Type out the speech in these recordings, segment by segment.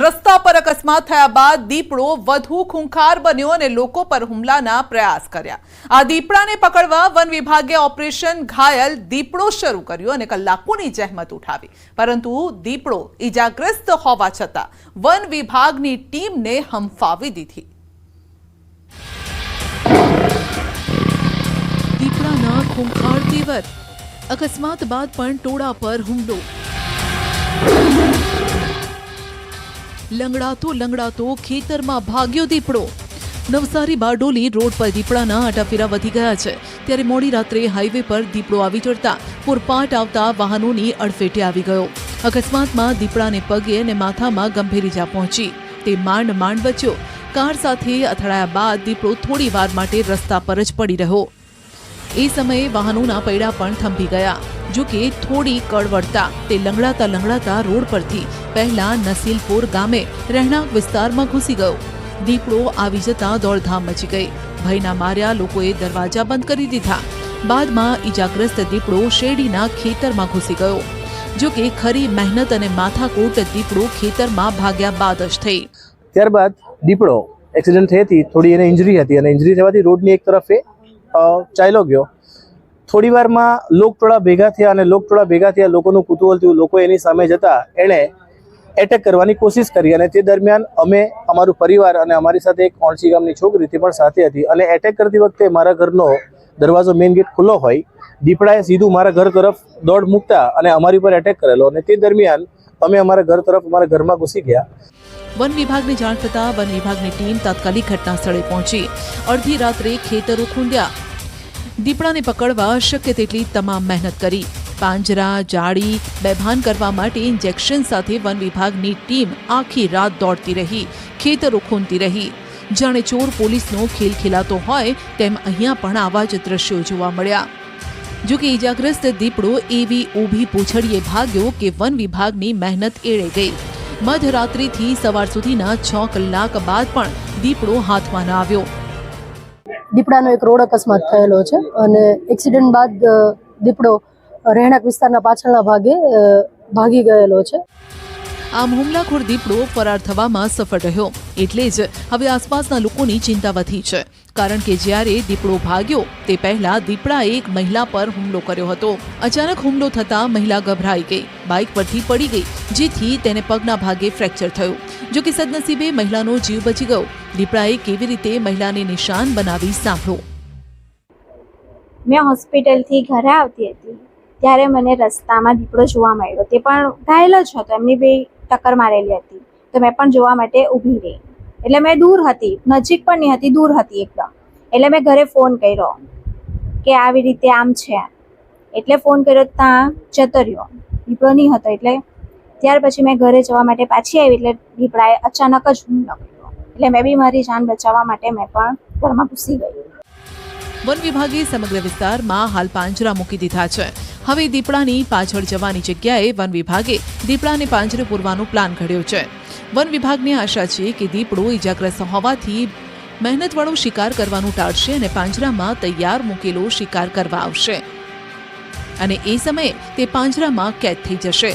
રસ્તા પર અકસ્માત થયા બાદ દીપડો વધુ ખૂંખાર બન્યો અને લોકો પર હુમલાના પ્રયાસ કર્યા. આ દીપડાને પકડવા વન વિભાગે ઓપરેશન ઘાયલ દીપડો શરૂ કર્યો અને કલાકોની જહેમત ઉઠાવી. પરંતુ દીપડો ઈજાગ્રસ્ત હોવા છતાં વન વિભાગની ટીમને હંફાવી દીધી. દીપડાના ખૂંખાર તેવર અકસ્માત બાદ પણ ટોળા પર હુમલો. લંગડાતો લંગડાતો ખેતરમાં ભાગ્યો દીપડો. નવસારી બારડોલી રોડ પર દીપડાના આટાફેરા વધી ગયા છે. ત્યારે મોડી રાત્રે હાઈવે પર દીપડો આવી ચડતા પૂરપાટ આવતા વાહનોની અડફેટે આવી ગયો. અકસ્માતમાં દીપડાને પગે અને માથામાં ગંભીર ઇજા પહોંચી. તે માંડ માંડ બચ્યો. કાર સાથે અથડાયા બાદ દીપડો થોડી વાર માટે રસ્તા પર જ પડી રહ્યો. એ સમયે વાહનોના પૈડા પણ થંભી ગયા. જો કે થોડી કળવડતા તે લંગડાતા લંગડાતા રોડ પરથી પહેલા નસીલપુર ગામે રહેણાંક વિસ્તારમાં ઘૂસી ગયો. દીપડો આવી જતા દોડધામ મચી ગઈ. ભયના માર્યા લોકોએ દરવાજા બંધ કરી દીધા. બાદમાં ઈજાગ્રસ્ત દીપડો શેરડીના ખેતરમાં ઘૂસી ગયો. જો કે ખરી મહેનત અને માથાકૂટ દીપડો ખેતરમાં ભાગ્યા બાદ જ થઈ. ત્યારબાદ દીપડો એક્સિડન્ટ થઈ હતી થોડી એને ઇન્જરી હતી અને ઇન્જરી થવાથી રોડની એક તરફ ચાલ્યો ગયો. થોડી વારમાં લોકટોળા ભેગા થયા અને લોકટોળા ભેગા થયા, લોકોનું કુતૂહલ થયું, લોકો એની સામે જતા, એણે એટેક કરવાની કોશિશ કરી અને તે દરમિયાન અમે, અમારું પરિવાર અને અમારી સાથે એક ઓણસી ગામની છોકરી પણ સાથે હતી અને એટેક કરતી વખતે મારા ઘરનો દરવાજો મેઇન ગેટ ખુલ્લો હોય, દીપડાએ સીધું મારા ઘર તરફ દોડ મૂકતા અને અમારી પર એટેક કરેલો અને તે દરમિયાન અમે અમારા ઘર તરફ, અમારા ઘરમાં ઘૂસી ગયા. વન વિભાગને જાણ થતાં વન વિભાગની ટીમ તાત્કાલિક ઘટના સ્થળે પહોંચી. અડધી રાત્રે ખેતરો ખૂંદ્યા. દીપડાને પકડવા શક્ય તેટલી તમામ મહેનત કરી. પાંજરા, જાળી, બેભાન કરવા માટે ઇન્જેક્શન સાથે વન વિભાગની ટીમ આખી રાત દોડતી રહી, ખેતરો ખૂંદતી રહી. જાણે ચોર પોલીસનો ખેલ ખેલાતો હોય તેમ અહીંયા પણ આવા જ દ્રશ્યો જોવા મળ્યા. જો કે ઈજાગ્રસ્ત દીપડો એવી ઊભી પૂંછડીએ ભાગ્યો કે વન વિભાગની મહેનત એળે ગઈ. મધરાત્રિથી સવાર સુધીના છ કલાક બાદ પણ દીપડો હાથમાં ન આવ્યો. દીપડાનો એક રોડ અકસ્માત થયેલો છે અને એક્સિડન્ટ બાદ દીપડો રહેણાંક વિસ્તારના પાછળના ભાગે ભાગી ગયેલો છે. આમ હુમલાખોર દીપડો ફરાર થવામાં સફળ રહ્યો. એટલે જ હવે આસપાસના લોકોની ચિંતા વધી છે. કારણ કે જ્યારે દીપડો ભાગ્યો તે પહેલા દીપડાએ એક મહિલા પર હુમલો કર્યો હતો. અચાનક હુમલો થતા મહિલા ગભરાઈ ગઈ. બાઇક પરથી પડી ગઈ, જેથી તેને પગના ભાગે ફ્રેક્ચર થયું. જો કે સદનસીબે મહિલાનો જીવ બચી ગયો. દીપડાએ કેવી રીતે મહિલાને નિશાન બનાવી સાંભળો મેં હોસ્પિટલથી ઘરે આવતી હતી. ત્યારે મને રસ્તામાં દીપડો જોવા મળ્યો. તે પણ ઘાયલ જ હતો. એમની બે ટક્કર મારેલી હતી. તો મેં પણ જોવા માટે ઊભી રહી. એટલે મેં દૂર હતી, નજીક પણ નહીં હતી, દૂર હતી એકદમ. એટલે મેં ઘરે ફોન કર્યો કે આવી રીતે આમ છે એટલે ફોન કર્યો ત્યાં જતો દીપડો નહીં હતો એટલે ત્યાર પછી મેં ઘરે જવા માટે પાછી આવી એટલે દીપડાએ અચાનક જ હુમલો કર્યો. એટલે મેં બી મારી જાન બચાવવા માટે મેં પણ ઘરમાં ઘૂસી ગઈ. વન વિભાગે સમગ્ર વિસ્તારમાં હાલ પાંજરા મૂકી દીધા છે. હવે દીપડાની પાછળ જવાની જગ્યાએ વન વિભાગે દીપડાને પાંજરે પૂરવાનો પ્લાન ઘડ્યો છે. વન વિભાગને આશા છે કે દીપડો ઈજાગ્રસ્ત હોવાથી મહેનતવાળો શિકાર કરવાનું ટાળશે અને પાંજરામાં તૈયાર મૂકેલો શિકાર કરવા આવશે. અને એ સમયે તે પાંજરામાં કેદ થઈ જશે.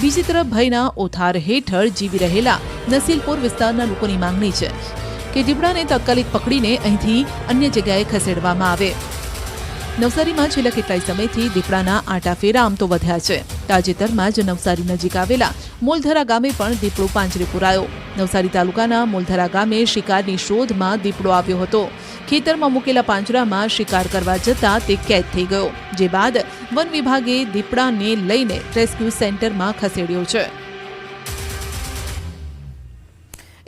બીજી તરફ ભયના ઓથાર હેઠળ જીવી રહેલા નસીલપુર વિસ્તારના લોકોની માંગણી છે કે દીપડાને તાત્કાલિક પકડીને અહીંથી અન્ય જગ્યાએ ખસેડવામાં આવે. નવસારીમાં છેલ્લા કેટલાય સમયથી દીપડાના આંટાફેરા આમ તો વધ્યા છે. તાજેતરમાં જ નવસારી નજીક આવેલા મોલધરા ગામે પણ દીપડો પાંજરે પુરાયો. નવસારી તાલુકાના મોલધરા ગામે શિકારની શોધમાં દીપડો આવ્યો હતો. ખેતરમાં મૂકેલા પાંજરામાં શિકાર કરવા જતાં તે કેદ થઈ ગયો, જે બાદ વન વિભાગે દીપડાને લઈને રેસ્ક્યુ સેન્ટરમાં ખસેડ્યો છે.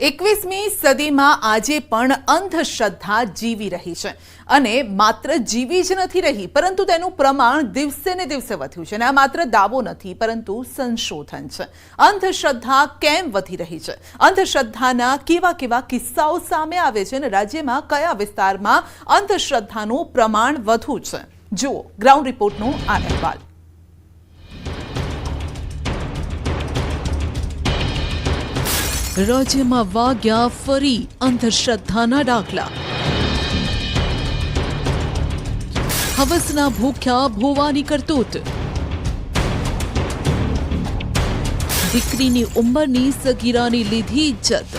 એકવીસમી સદીમાં આજે પણ અંધશ્રદ્ધા જીવી રહી છે. અને માત્ર જીવી જ નથી રહી, પરંતુ તેનું પ્રમાણ દિવસે ને દિવસે વધ્યું છે અને આ માત્ર દાવો નથી, પરંતુ સંશોધન છે. અંધશ્રદ્ધા કેમ વધી રહી છે? અંધશ્રદ્ધાના કેવા કેવા કિસ્સાઓ સામે આવે છે અને રાજ્યમાં કયા વિસ્તારમાં અંધશ્રદ્ધાનું પ્રમાણ વધુ છે? જુઓ, ગ્રાઉન્ડ રિપોર્ટનો આ અહેવાલ. રાજ્યમાં વાગ્યા ફરી અંધશ્રદ્ધાના દાખલા. હવસના ભૂખ્યા ભોવાની કરતૂત દીકરીની ઉંમરની સગીરાની લીધી ઇજ્જત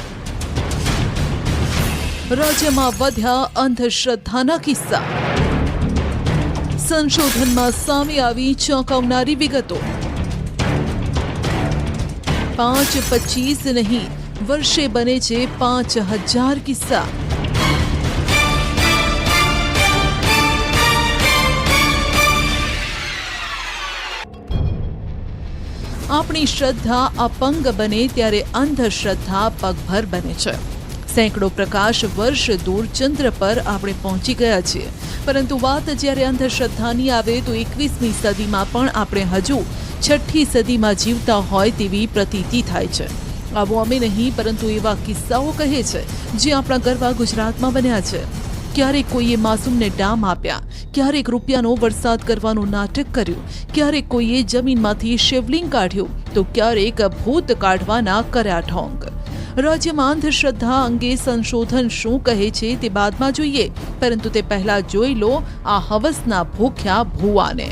રાજ્યમાં વધ્યા અંધશ્રદ્ધાના કિસ્સા સંશોધનમાં સામે આવી ચોંકાવનારી વિગતો પાંચ પચીસ નહીં વર્ષે બને છે પાંચ હજાર કિસ્સા આપણી શ્રદ્ધા અપંગ બને ત્યારે અંધશ્રદ્ધા પગભર બને છે. સેંકડો પ્રકાશ વર્ષ દૂર ચંદ્ર પર આપણે પહોંચી ગયા છીએ. પરંતુ વાત જ્યારે અંધશ્રદ્ધાની આવે તો એકવીસમી સદીમાં પણ આપણે હજુ છઠ્ઠી સદીમાં જીવતા હોય તેવી પ્રતીતિ થાય છે. આવો અમે નહીં, પરંતુ એવા કિસ્સાઓ કહે છે, જે આપણા ગરબા ગુજરાતમાં બન્યા છે. ક્યારેક કોઈએ માસૂમને ડામ આપ્યા, ક્યારેક રૂપિયાનો વરસાદ કરવાનું નાટક કર્યું, ક્યારેક કોઈએ જમીનમાંથી શિવલિંગ કાઢ્યું, તો ક્યારેક ભૂત કાઢવાના કર્યા ઢોંગ. રાજ્યમાં અંધશ્રદ્ધા અંગે સંશોધન શું કહે છે તે બાદમાં જોઈએ, પરંતુ તે પહેલા જોઈ લો આ હવસના ભૂખ્યા ભૂવાને.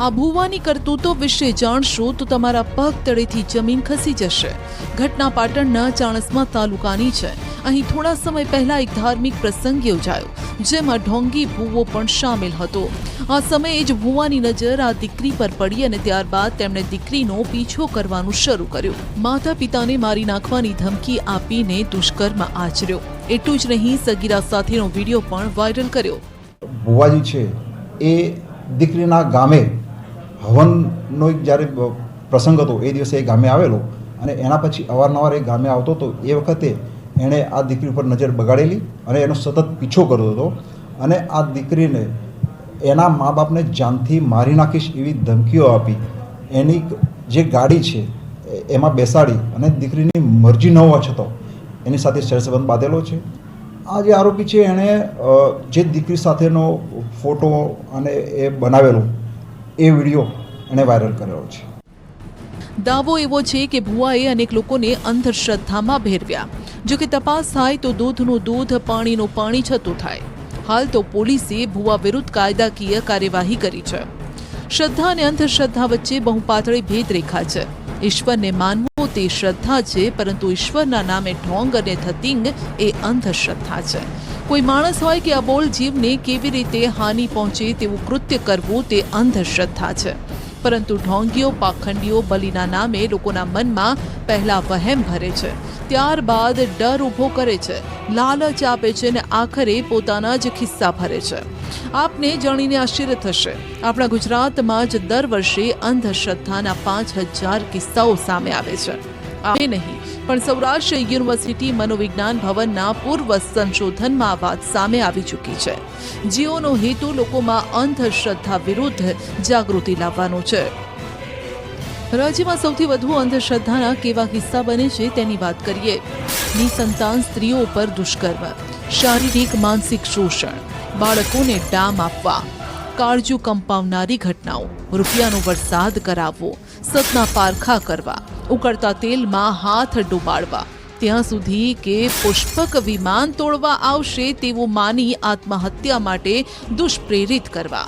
આ ભૂવાની કરતૂતો વિશે જાણશો તો તમારા પગ તળેથી જમીન ખસી જશે. ઘટના પાટણના ચાણસ્મા તાલુકાની છે. અહીં થોડા સમય પહેલા એક ધાર્મિક પ્રસંગ યોજાયો, જેમાં ઢોંગી ભૂવો પણ સામેલ હતો. આ સમયે જ ભૂવાની નજર આ દીકરી પર પડી અને ત્યારબાદ તેમણે દીકરીનો પીછો કરવાનું શરૂ કર્યું. માતા પિતાને મારી નાખવાની ધમકી આપીને દુષ્કર્મ આચર્યો. એટલું જ નહીં, સગીરા સાથેનો વીડિયો પણ વાયરલ કર્યો. ભુવાજી છે. એ દીકરીના ગામે હવનનો એક જ્યારે પ્રસંગ હતો, એ દિવસે એ ગામે આવેલો અને એના પછી અવારનવાર એ ગામે આવતો હતો એ વખતે એણે આ દીકરી ઉપર નજર બગાડેલી અને એનો સતત પીછો કરતો હતો અને આ દીકરીને એના મા બાપને જાનથી મારી નાખીશ એવી ધમકીઓ આપી. એની જે ગાડી છે એમાં બેસાડી અને દીકરીની મરજી ન હોવા છતાં એની સાથે શેરસંબંધ બાંધેલો છે. આ જે આરોપી છે, એણે જે દીકરી સાથેનો ફોટો અને એ બનાવેલો એ વીડિયો એણે વાયરલ કરેલો છે. દાવો એવો છે કે ભુવાએ અનેક લોકોને અંધશ્રદ્ધામાં ભેરવ્યા. જો કે તપાસ થાય તો દૂધનું દૂધ, પાણીનું પાણી છતું થાય. હાલ તો પોલીસે ભુવા વિરુદ્ધ કાયદાકીય કાર્યવાહી કરી છે. શ્રદ્ધા અને અંધશ્રદ્ધા વચ્ચે બહુ પાતળી ભેદરેખા છે. ઈશ્વરને માનવું તે શ્રદ્ધા છે, પરંતુ ઈશ્વરના નામે ઢોંગ અને ધતિંગ એ અંધશ્રદ્ધા છે. કોઈ માણસ હોય કે અબોલ જીવને કેવી રીતે હાનિ પહોંચે તેવું કૃત્ય કરવું તે અંધશ્રદ્ધા છે. પરંતુ ઢોંગીઓ, પાખંડીઓ બલિના નામે લોકોના મનમાં પહેલા વહેમ ભરે છે. ત્યારબાદ ડર ઊભો કરે છે. લાલચ આપે છે અને આખરે પોતાના જ ખિસ્સા ભરે છે. આપને જાણીને આશ્ચર્ય થશે. આપણા ગુજરાતમાં જ દર વર્ષે અંધશ્રદ્ધાના પાંચ હજાર કિસ્સાઓ સામે આવે છે. નહીં, પણ સૌરાષ્ટ્ર યુનિવર્સિટી મનોવિજ્ઞાન ભવનના પૂર્વ સંશોધનમાં વાત સામે આવી ચૂકી છે. જીઓનો હેતુ લોકોમાં અંધશ્રદ્ધા વિરુદ્ધ જાગૃતિ લાવવાનો છે. રાજ્યમાં સૌથી વધુ અંધશ્રદ્ધાના કેવા કિસ્સા બને છે તેની વાત કરીએ. નિસંતાન સ્ત્રીઓ પર દુષ્કર્મ, શારીરિક માનસિક શોષણ બાળકોને ડામ આપવા. કાળજુ કંપાવનારી ઘટનાઓ. રૂપિયાનો વરસાદ કરાવવો. સતના પારખા કરવા. ઉકળતા તેલમાં હાથ ડુબાડવા. ત્યાં સુધી કે પુષ્પક વિમાન તોડવા આવશે તેવું માની આત્મહત્યા માટે દુષ્પ્રેરિત કરવા.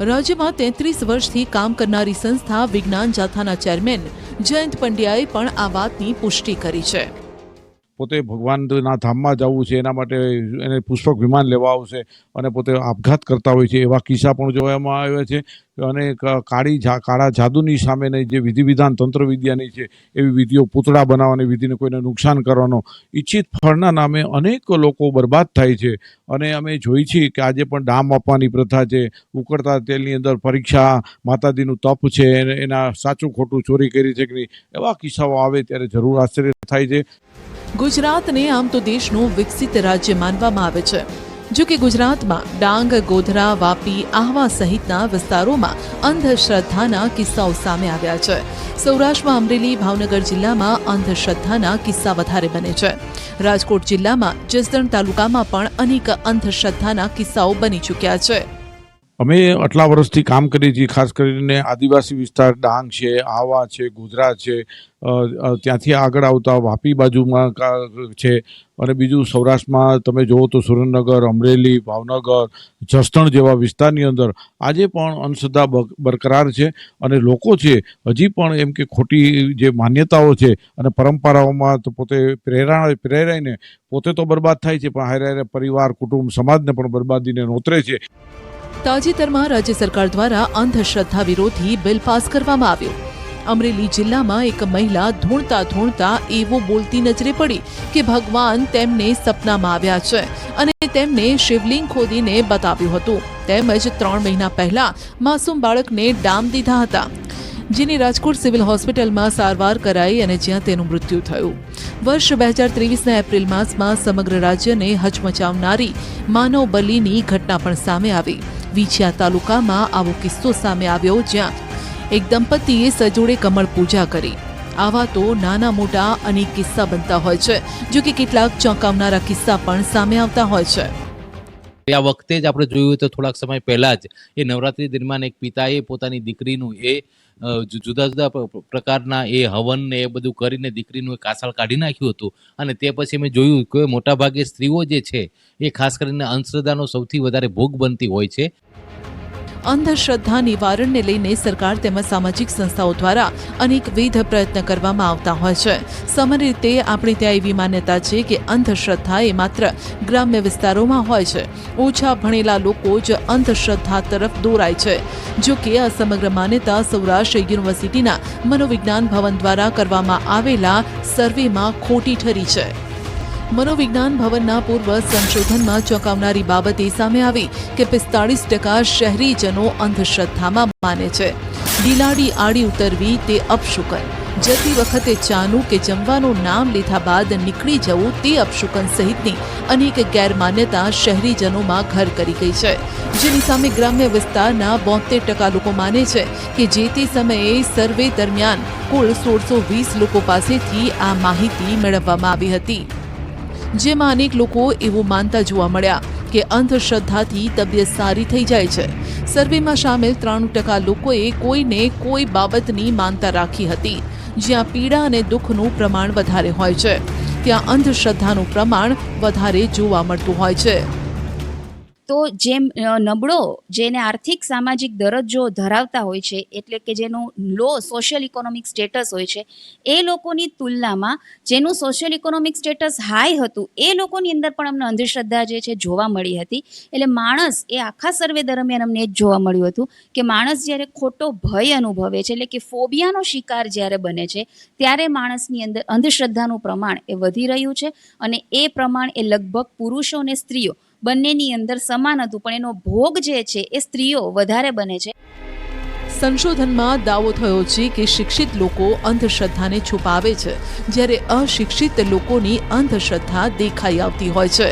રાજ્યમાં તેત્રીસ વર્ષથી કામ કરનારી સંસ્થા વિજ્ઞાન જાથાના ચેરમેન જયંત પંડ્યાએ પણ આ વાતની પુષ્ટિ કરી છે. પોતે ભગવાનના ધામમાં જવું છે, એના માટે એને પુષ્પક વિમાન લેવા આવશે અને પોતે આપઘાત કરતા હોય છે, એવા કિસ્સા પણ જોવામાં આવ્યા છે. અને કાળી જા, કાળા જાદુની સામેની જે વિધિ વિધાન તંત્ર વિદ્યાની છે, એવી વિધિઓ પૂતળા બનાવવાની વિધિને કોઈને નુકસાન કરવાનો ઈચ્છિત ફળના નામે અનેક લોકો બરબાદ થાય છે. અને અમે જોઈ છીએ કે આજે પણ ડામ આપવાની પ્રથા છે. ઉકળતા તેલની અંદર પરીક્ષા, માતાજીનું તપ છે, એના સાચું ખોટું ચોરી કરી છે કે એવા કિસ્સાઓ આવે ત્યારે જરૂર આશ્ચર્ય થાય છે. ગુજરાતને આમ તો દેશનું વિકસિત રાજ્ય માનવામાં આવે છે. જો કે ગુજરાતમાં ડાંગ, ગોધરા, વાપી, આહવા સહિતના વિસ્તારોમાં અંધશ્રદ્ધાના કિસ્સાઓ સામે આવ્યા છે. સૌરાષ્ટ્રમાં અમરેલી, ભાવનગર જિલ્લામાં અંધશ્રદ્ધાના કિસ્સા વધારે બને છે. રાજકોટ જિલ્લામાં જસદણ તાલુકામાં પણ અનેક અંધશ્રદ્ધાના કિસ્સાઓ બની ચૂક્યા છે. અમે આટલા વર્ષથી કામ કરીએ છીએ, ખાસ કરીને આદિવાસી વિસ્તાર, ડાંગ છે આવા છે, ગોધરા છે ત્યાંથી આગળ આવતા વાપી બાજુમાં છે અને બીજું સૌરાષ્ટ્રમાં તમે જુઓ તો સુરેન્દ્રનગર, અમરેલી, ભાવનગર, જસદણ જેવા વિસ્તારની અંદર આજે પણ અંધશ્રદ્ધા બરકરાર છે અને લોકો છે હજી પણ એમ કે ખોટી જે માન્યતાઓ છે અને પરંપરાઓમાં તો પોતે પ્રેરણા, પ્રેરાઈને પોતે તો બરબાદ થાય છે, પણ હારે હારે પરિવાર, કુટુંબ, સમાજને પણ બરબાદીને નોતરે છે. તાજેતરમાં રાજ્ય સરકાર દ્વારા અંધશ્રદ્ધા વિરોધી બિલ પાસ કરવામાં આવ્યું. અમરેલી જિલ્લામાં એક મહિલા ધૂણતા ધૂણતા એવું બોલતી નજરે પડી કે ભગવાન તેમને સપનામાં આવ્યા છે અને તેમને શિવલિંગ ખોદીને બતાવ્યું હતું. તેમજ ત્રણ મહિના પહેલા માસૂમ બાળકને ડામ દીધા હતા, જેની રાજકોટ સિવિલ હોસ્પિટલમાં સારવાર કરાઈ અને જ્યાં તેનું મૃત્યુ થયું. વર્ષ બે હજાર ત્રેવીસના એપ્રિલ માસમાં સમગ્ર રાજ્યને હચમચાવનારી માનવ બલીની ઘટના પણ સામે આવી. વિછિયા તાલુકામાં આવો કિસ્સો સામે આવ્યો જ્યાં એક દંપતીએ સજોડે કમળ પૂજા કરી. આવા તો નાના મોટા અનેક કિસ્સા બનતા હોય છે, જો કે કેટલાક ચોંકાવનારા કિસ્સા પણ સામે આવતા હોય છે. આ વખતે જ આપણે જોયું તો થોડાક સમય પહેલા જ એ નવરાત્રી દરમિયાન એક પિતાએ પોતાની દીકરીનું એ જુદા જુદા પ્રકારના એ હવન ને એ બધું કરીને દીકરીનું એ કાસળ કાઢી નાખ્યું હતું. અને તે પછી મેં જોયું કે મોટાભાગે સ્ત્રીઓ જે છે, એ ખાસ કરીને અંધશ્રદ્ધાનો સૌથી વધારે ભોગ બનતી હોય છે. અંધશ્રદ્ધા નિવારણને લઈને સરકાર તેમજ સામાજિક સંસ્થાઓ દ્વારા અનેકવિધ પ્રયત્ન કરવામાં આવતા હોય છે. સામાન્ય રીતે આપણે ત્યાં એવી માન્યતા છે કે અંધશ્રદ્ધા એ માત્ર ગ્રામ્ય વિસ્તારોમાં હોય છે. ઓછા ભણેલા લોકો જ અંધશ્રદ્ધા તરફ દોરાય છે. જો કે આ સમગ્ર માન્યતા સૌરાષ્ટ્ર યુનિવર્સિટીના મનોવિજ્ઞાન ભવન દ્વારા કરવામાં આવેલા સર્વેમાં ખોટી ઠરી છે. મનોવિજ્ઞાન ભવનના પૂર્વ સંશોધનમાં ચોંકાવનારી બાબત એ સામે આવી કે પિસ્તાળીસ ટકા શહેરીજનો અંધશ્રદ્ધામાં માને છે. ડીલાડી આડી ઉતરવી તે અપશુકન. જતી વખતે ચાનું કે જમવાનું નામ લીધા બાદ નીકળી જવું તે અપશુકન સહિતની અનેક ગેરમાન્યતા શહેરીજનોમાં ઘર કરી ગઈ છે. જેની સામે ગ્રામ્ય વિસ્તારના બોતેર ટકા લોકો માને છે કે જે તે સમયે સર્વે દરમિયાન કુલ સોળસો વીસ લોકો પાસેથી આ માહિતી મેળવવામાં આવી હતી. જેમાં અનેક લોકો એવું માનતા જોવા મળ્યા કે અંધશ્રદ્ધાથી તબિયત સારી થઈ જાય છે. સર્વેમાં સામેલ ત્રાણું ટકા લોકોએ કોઈને કોઈ બાબતની માનતા રાખી હતી. જ્યાં પીડા અને દુઃખનું પ્રમાણ વધારે હોય છે. ત્યાં અંધશ્રદ્ધાનું પ્રમાણ વધારે જોવા મળતું હોય છે. તો જેમ નબળો જેને આર્થિક સામાજિક દરજ્જો ધરાવતા હોય છે, એટલે કે જેનું લો સોશિયલ ઇકોનોમિક સ્ટેટસ હોય છે, એ લોકોની તુલનામાં જેનું સોશિયલ ઇકોનોમિક સ્ટેટસ હાઈ હતું, એ લોકોની અંદર પણ અમને અંધશ્રદ્ધા જે છે જોવા મળી હતી. એટલે માણસ એ આખા સર્વે દરમિયાન અમને એ જ જોવા મળ્યું હતું કે માણસ જ્યારે ખોટો ભય અનુભવે છે, એટલે કે ફોબિયાનો શિકાર જ્યારે બને છે, ત્યારે માણસની અંદર અંધશ્રદ્ધાનું પ્રમાણ એ વધી રહ્યું છે અને એ પ્રમાણ એ લગભગ પુરુષો અને સ્ત્રીઓ બંનેની અંદર સમાન હતું, પણ એનો ભોગ જે છે એ સ્ત્રીઓ વધારે બને છે. સંશોધનમાં દાવો થયો છે કે શિક્ષિત લોકો અંધશ્રદ્ધાને છુપાવે છે, જ્યારે અશિક્ષિત લોકોની અંધશ્રદ્ધા દેખાઈ આવતી હોય છે.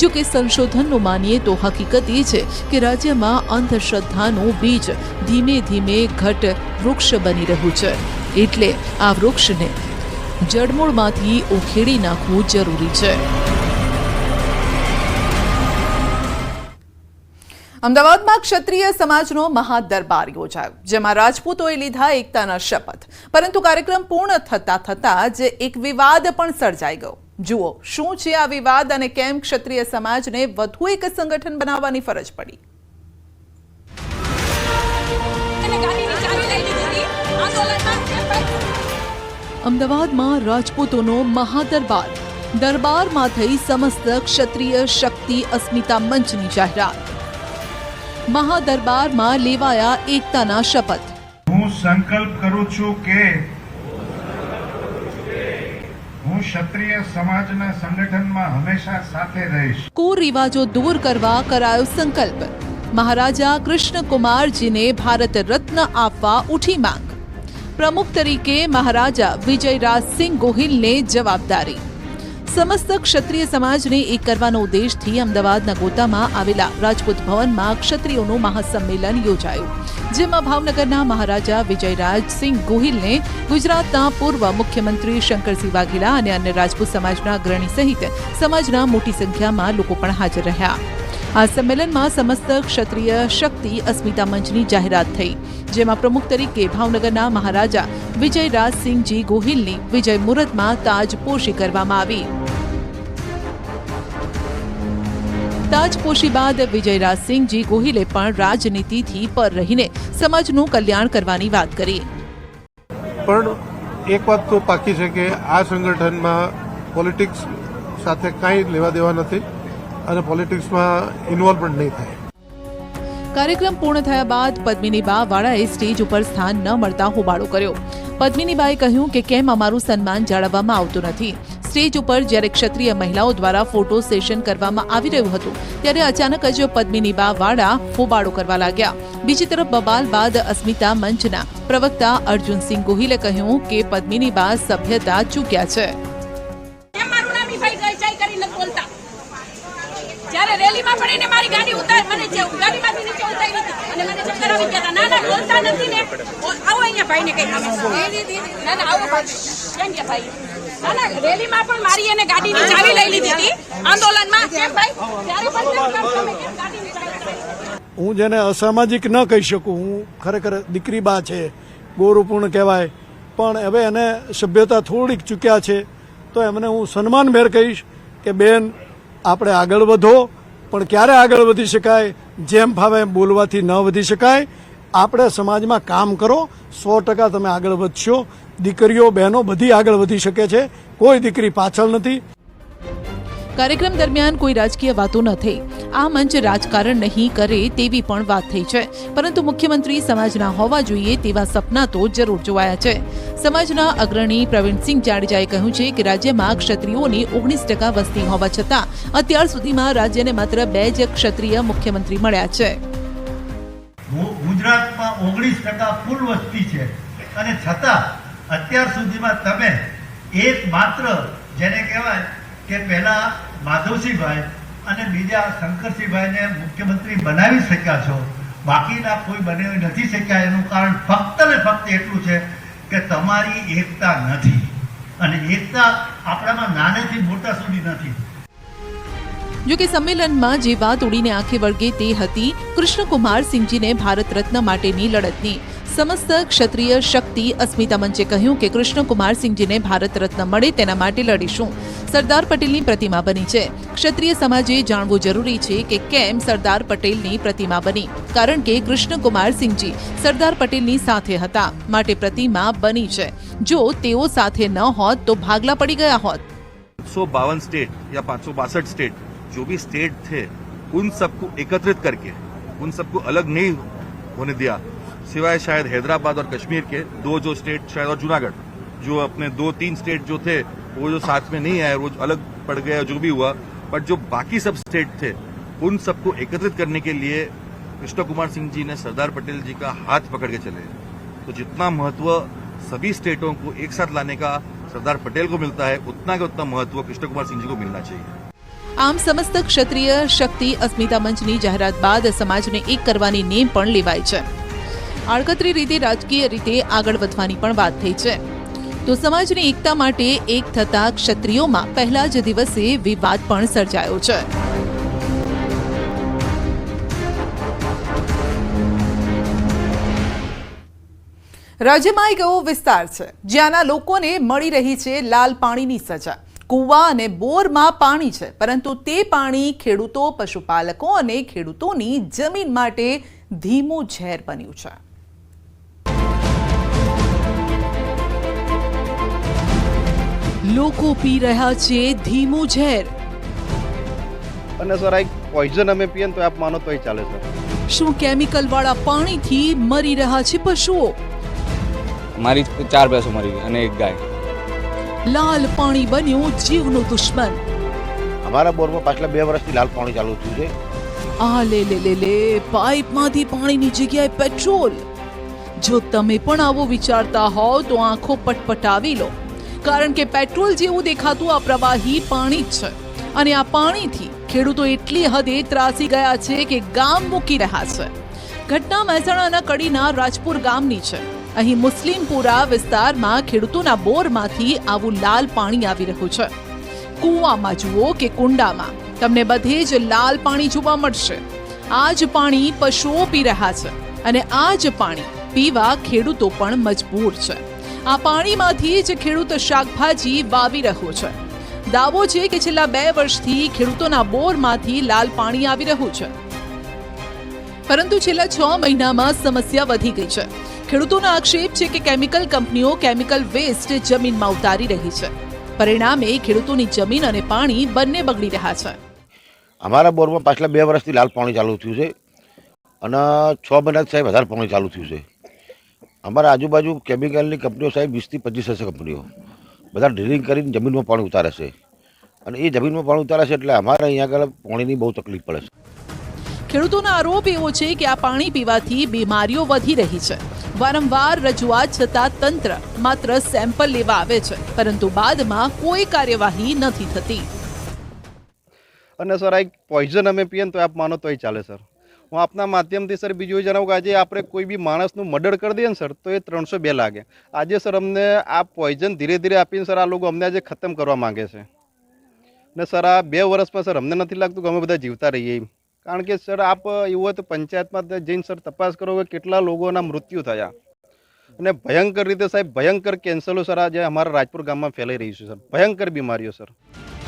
જો કે સંશોધનનું માનીએ તો હકીકત એ છે કે રાજ્યમાં અંધશ્રદ્ધાનું બીજ ધીમે ધીમે ઘટ વૃક્ષ બની રહ્યું છે. એટલે આ વૃક્ષને જડમૂળમાંથી ઉખેડી નાખવું જરૂરી છે. અમદાવાદમાં ક્ષત્રિય સમાજનો મહાદરબાર યોજાયો જેમાં રાજપૂતોએ લીધા એકતાના શપથ. પરંતુ કાર્યક્રમ પૂર્ણ થતા થતા જે એક વિવાદ પણ સર્જાઈ ગયો. જુઓ શું છે આ વિવાદ અને કેમ ક્ષત્રિય સમાજને વધુ એક સંગઠન બનાવવાની ફરજ પડી? અમદાવાદમાં રાજપૂતોનો મહાદરબાર. દરબારમાં થઈ સમસ્ત ક્ષત્રિય શક્તિ અસ્મિતા મંચની જાહેરાત. મહાદરબારમાં લેવાયા એકતાના શપથ. હું સંકલ્પ કરું છું કે હું ક્ષત્રિય સમાજના સંગઠનમાં હંમેશા સાથે રહીશ. કુરિવાજો દૂર કરવા કરાયો સંકલ્પ. મહારાજા કૃષ્ણકુમારજીને ભારત રત્ન આપવા ઉઠી માંગ. પ્રમુખ તરીકે મહારાજા વિજયરાજસિંહ ગોહિલને જવાબદારી. સમસ્ત ક્ષત્રિય સમાજને એક કરવાનો ઉદ્દેશથી અમદાવાદના ગોતામાં આવેલા રાજપૂત ભવનમાં ક્ષત્રિયોનું મહાસંમેલન યોજાયું, જેમાં ભાવનગરના મહારાજા વિજયરાજસિંહ ગોહિલને ગુજરાતના પૂર્વ મુખ્યમંત્રી શંકરસિંહ વાઘેલા અને અન્ય રાજપૂત સમાજના અગ્રણી સહિત સમાજના મોટી સંખ્યામાં લોકો પણ હાજર રહ્યા. આ સંમેલનમાં સમસ્ત ક્ષત્રિય શક્તિ અસ્મિતા મંચની જાહેરાત થઈ, જેમાં પ્રમુખ તરીકે ભાવનગરના મહારાજા વિજય રાજસિંહજી ગોહિલની વિજય મુહૂર્તમાં તાજપોશી કરવામાં આવી. તાજપોશી બાદ વિજયરાજસિંહજી ગોહિલે પણ રાજનીતિથી પર રહીને સમાજનું કલ્યાણ કરવાની વાત કરી. પણ એક વાત તો પાકી છે કે આ સંગઠનમાં પોલિટિક્સ સાથે કાંઈ લેવા દેવા નથી. અને પોલિટિક્સમાં ઇન્વોલ્વ નહીં થાય. કાર્યક્રમ પૂર્ણ થયા બાદ પદ્મિનીબા વાળાએ સ્ટેજ ઉપર સ્થાન ન મળતા હોબાળો કર્યો. પદ્મિનીબાએ કહ્યું કે કેમ અમારું સન્માન જાળવવામાં આવતું નથી. સ્ટેજ ઉપર જ્યારે ક્ષત્રિય મહિલાઓ દ્વારા ફોટો સેશન કરવામાં આવી રહ્યું હતું, ત્યારે અચાનક જ પદ્મિનીબા વાળા હોબાળો કરવા લાગ્યા. બીજી તરફ બબાલ બાદ અસ્મિતા મંચના પ્રવક્તા અર્જુનસિંહ ગોહિલે કહ્યું કે પદ્મિનીબા સભ્યતા ચૂક્યા છે. રેલીમાં પણ એને મારી ગાડી ઉતાર મને જે ગાડીમાંથી નીચે ઉતારી હતી અને મને ચક્કર આવી ગયા ના ના બોલતા નથી ને. આવો અહીંયા ભાઈને કઈ ના ના આવો ભાઈ. કેમ કે ભાઈ? ના ના રેલીમાં પણ મારી એને ગાડીની ચાવી લઈ લીધી હતી. આંદોલનમાં. કેમ ભાઈ? ત્યારે પણ તમે કેમ ગાડીની ચાવી હું જેને અસામાજિક ન કહી શકું હું ખરેખર દીકરી બા છે ગૌરવપૂર્ણ કહેવાય પણ હવે એને સભ્યતા થોડીક ચૂક્યા છે તો એમને હું સન્માનભેર કહીશ કે બેન આપણે આગળ વધો પણ ક્યારે આગળ વધી શકાય? જેમ ફાવે એમ બોલવાથી ન વધી શકાય. આપણે સમાજમાં કામ કરો, સો ટકા તમે આગળ વધશો. દીકરીઓ, બહેનો બધી આગળ વધી શકે છે. કોઈ દીકરી પાછળ નથી. કાર્યક્રમ દરમિયાન કોઈ રાજકીય વાતો ન થઈ. આ મંચ રાજકારણ નહીં કરે તેવી પણ વાત થઈ છે. પરંતુ મુખ્યમંત્રી સમાજના હોવા જોઈએ તેવા સપના તો જરૂર જોવાયા છે. સમાજના અગ્રણી પ્રવીણસિંહ જાડેજાએ કહ્યું છે કે રાજ્યમાં ક્ષત્રિયોની ઓગણીસ ટકા વસ્તી હોવા છતાં અત્યાર સુધીમાં રાજ્યને માત્ર બે જ ક્ષત્રિય મુખ્યમંત્રી મળ્યા છે. ગુજરાતમાં ઓગણીસ ટકા કુલ વસ્તી છે અને છતાં અત્યાર સુધીમાં તમે એક માત્ર જેને કહેવાય કે પહેલા માધવસિંહભાઈ અને બીજા શંકરસિંહભાઈને મુખ્યમંત્રી બનાવી શક્યા છો. બાકીના કોઈ બનાવી નથી શક્યા. એનું કારણ ફક્ત ને ફક્ત એટલું છે કે તમારી એકતા નથી. અને એકતા આપણામાં નાનેથી મોટા સુધી નથી. જો કે સંમેલનમાં જે વાત ઉડીને આંખે વળગે તે હતી કૃષ્ણકુમારસિંહજીને ભારત રત્ન માટેની લડતની. સમસ્ત ક્ષત્રિય શક્તિ અસ્મિતા મંચે કહ્યું કે કૃષ્ણકુમારસિંહજીને ભારત રત્ન મળે તેના માટે લડીશું. સરદાર પટેલની પ્રતિમા બની છે. ક્ષત્રિય સમાજે જાણવું જરૂરી છે કે કેમ સરદાર પટેલની પ્રતિમા બની. કારણ કે કૃષ્ણકુમારસિંહજી સરદાર પટેલની સાથે હતા. માટે પ્રતિમા બની છે. જો તેઓ સાથે ન હોત તો ભાગલા પડી ગયા હોત. સો બાવન સ્ટેટ યા પાંચસો બાસઠ સ્ટેટ जो भी स्टेट थे, उन सबको एकत्रित करके, उन सबको अलग नहीं होने दिया। सिवाय शायद हैदराबाद और कश्मीर के, दो जो स्टेट शायद और जूनागढ़, जो अपने दो तीन स्टेट जो थे, वो जो साथ में नहीं आए, वो अलग पड़ गया जो भी हुआ बट जो बाकी सब स्टेट थे, उन सबको एकत्रित करने के लिए कृष्ण कुमार सिंह जी ने सरदार पटेल जी का हाथ पकड़ के चले। तो जितना महत्व सभी स्टेटों को एक साथ लाने का सरदार पटेल को मिलता है, उतना का उतना महत्व कृष्ण कुमार सिंह जी को मिलना चाहिए। આમ સમસ્ત ક્ષત્રિય શક્તિ અસ્મિતા મંચની જાહેરાત બાદ સમાજને એક કરવાની નેમ પણ લેવાય છે. આડકતરી રીતે રાજકીય રીતે આગળ વધવાની પણ વાત થઈ છે. તો સમાજની એકતા માટે એક થતા ક્ષત્રિયોમાં પહેલા જ દિવસે વિવાદ પણ સર્જાયો છે. રાજ્યમાં એક એવો વિસ્તાર છે જ્યાંના લોકોને મળી રહી છે લાલ પાણીની સજા. કૂવા અને બોરમાં પાણી છે પરંતુ તે પાણી ખેડૂતો પશુપાલકો અને ખેડૂતોની જમીન માટે ધીમું ઝેર બન્યું છે. લોકો પી રહ્યા છે ધીમું ઝેર. અને સર આ પોઈઝન અમે પીએ તો આપ માનો તોય ચાલે સર શું કેમિકલ વાળા પાણીથી મરી રહ્યા છે પશુઓ? મારી ચાર ભેંસો મરી ગઈ અને એક ગાય. લાલ પાણી બન્યું જીવનું દુશ્મન. અમારા બોરમાં પાછલા બે વર્ષથી લાલ પાણી ચાલુ થયું છે. આ લે લે લે લે પાઇપમાંથી પાણીની જગ્યાએ પેટ્રોલ. જો તમે પણ આવું વિચારતા હોવ તો આંખો પટપટાવી લો. કારણ કે પેટ્રોલ જેવું દેખાતું આ પ્રવાહી પાણી જ છે. અને આ પાણીથી ખેડૂતો એટલી હદે ત્રાસી ગયા છે કે ગામ મૂકી રહ્યા છે. ઘટના મહેસાણાના કડીના રાજપુર ગામની છે. અહીં મુસ્લિમપુરા વિસ્તારમાં ખેડૂતોના બોરમાંથી આવું લાલ પાણી આવી રહ્યું છે. કૂવામાં જુઓ કે કુંડામાં. તમને બધે જ લાલ પાણી જોવા મળશે. આ જ પાણી પશુઓ પી રહ્યા છે અને આ જ પાણી પીવા ખેડૂતો પણ મજબૂર છે. આ પાણીમાંથી જ ખેડૂત શાકભાજી વાવી રહ્યો છે. દાવો છે કે છેલ્લા બે વર્ષથી ખેડૂતોના બોરમાંથી લાલ પાણી આવી રહ્યું છે. પરંતુ છેલ્લા છ મહિનામાં સમસ્યા વધી ગઈ છે. ખેડૂતોનો આક્ષેપ છે કે કેમિકલ કંપનીઓ કેમિકલ વેસ્ટ જમીનમાં ઉતારી રહી છે. પરિણામે ખેડૂતોની જમીન અને પાણી બંને બગડી રહ્યા છે. અમારા બોરમાં પાછલા બે વર્ષથી લાલ પાણી ચાલુ થયું છે અને છ મહિનાથી સાહેબ વધારે પાણી ચાલુ થયું છે. અમારા આજુબાજુ કેમિકલની કંપનીઓ સાહેબ વીસથી પચીસ હશે કંપનીઓ. બધા ડ્રિલિંગ કરીને જમીનમાં પાણી ઉતારે છે. અને એ જમીનમાં પાણી ઉતારે છે એટલે અમારે અહીંયા આગળ પાણીની બહુ તકલીફ પડે છે. ખેડૂતોનો આરોપ એવો છે કે આ પાણી પીવાથી બીમારીઓ વધી રહી છે. વારંવાર રજૂઆત છતાં તંત્ર માત્ર સેમ્પલ લેવા આવે છે, પરંતુ બાદમાં કોઈ કાર્યવાહી નથી થતી. અને સર, આ પોઈઝન અમે પીએ તો આપ માનો તોય ચાલે, સર. હું આપના માધ્યમથી, સર, બીજું જણાવું કે આજે આપણે કોઈ બી માણસનું મર્ડર કરી દઈએ ને, સર, તો એ ત્રણસો બે લાગે. આજે, સર, અમને આ પોઈઝન ધીરે ધીરે આપીને, સર, આ લોકો અમને આજે ખતમ કરવા માંગે છે. ને, સર, આ બે વર્ષમાં, સર, અમને નથી લાગતું કે અમે બધા જીવતા રહીએ એમ. કારણ કે સર આપ એવું હોય તો પંચાયતમાં જઈને સર તપાસ કરો કે કેટલા લોકોના મૃત્યુ થયા. અને ભયંકર રીતે સાહેબ ભયંકર કેન્સરો સર આજે અમારા રાજપુર ગામમાં ફેલાઈ રહી છે સર. ભયંકર બીમારીઓ સર.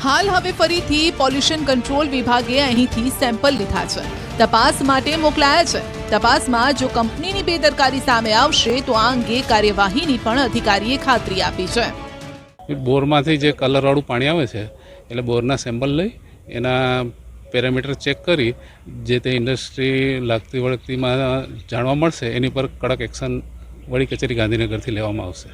હાલ હવે ફરીથી પોલ્યુશન કંટ્રોલ વિભાગે અહીંથી સેમ્પલ લીધા છે. તપાસ માટે મોકલાયા છે. તપાસમાં જો કંપનીની બેદરકારી સામે આવશે તો આ અંગે કાર્યવાહીની પણ અધિકારીએ ખાતરી આપી છે. બોરમાંથી જે કલરવાળું પાણી આવે છે એટલે બોરના સેમ્પલ લઈ એના પેરામીટર ચેક કરી જે તે ઇન્ડસ્ટ્રી લાગતી વળગતીમાં જાણવા મળશે, એની પર કડક એક્શન વડી કચેરી ગાંધીનગરથી લેવામાં આવશે.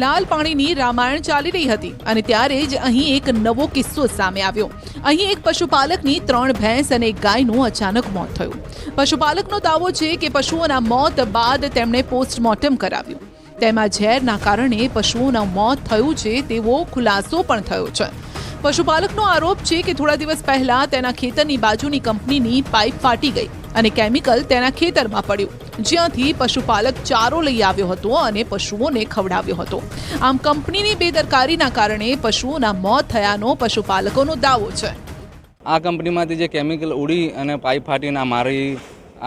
લાલ પાણીની રામાયણ ચાલી રહી હતી અને ત્યારે જ અહીં એક નવો કિસ્સો સામે આવ્યો. અહીં એક પશુપાલકની ત્રણ ભેંસ અને એક ગાયનું અચાનક મોત થયું. પશુપાલકનો દાવો છે કે પશુઓના મોત બાદ તેમણે પોસ્ટમોર્ટમ કરાવ્યું. તેમાં ઝેરના કારણે પશુઓના મોત થયું છે તેવો ખુલાસો પણ થયો છે. પશુપાલકનો આરોપ છે કે થોડા દિવસ પહેલા તેના ખેતરની બાજુની કંપનીની પાઇપ ફાટી ગઈ અને કેમિકલ તેના ખેતરમાં પડ્યું. જ્યાંથી પશુપાલક ચારો લઈ આવ્યો હતો અને પશુઓને ખવડાવ્યો હતો. આમ કંપનીની બેદરકારીના કારણે પશુઓના મોત થયાનો પશુપાલકોનો દાવો છે. આ કંપનીમાંથી જે કેમિકલ ઉડી અને પાઇપ ફાટીને મારી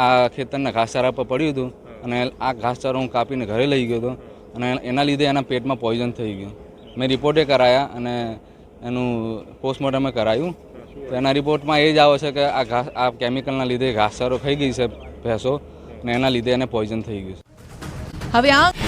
આ ખેતરના ઘાસચારા પર પડ્યું હતું અને આ ઘાસચારો હું કાપીને ઘરે લઈ ગયો હતો અને એના લીધે એના પેટમાં પોઈઝન થઈ ગયું. મેં રિપોર્ટે કરાયા અને એનું પોસ્ટમોર્ટમે કરાયું. તો એના રિપોર્ટમાં એ જ આવે છે કે આ ઘાસ આ કેમિકલના લીધે ઘાસચારો ખાઈ ગઈ છે ભેંસો ને એના લીધે એને પોઈઝન થઈ ગયું છે. હવે આ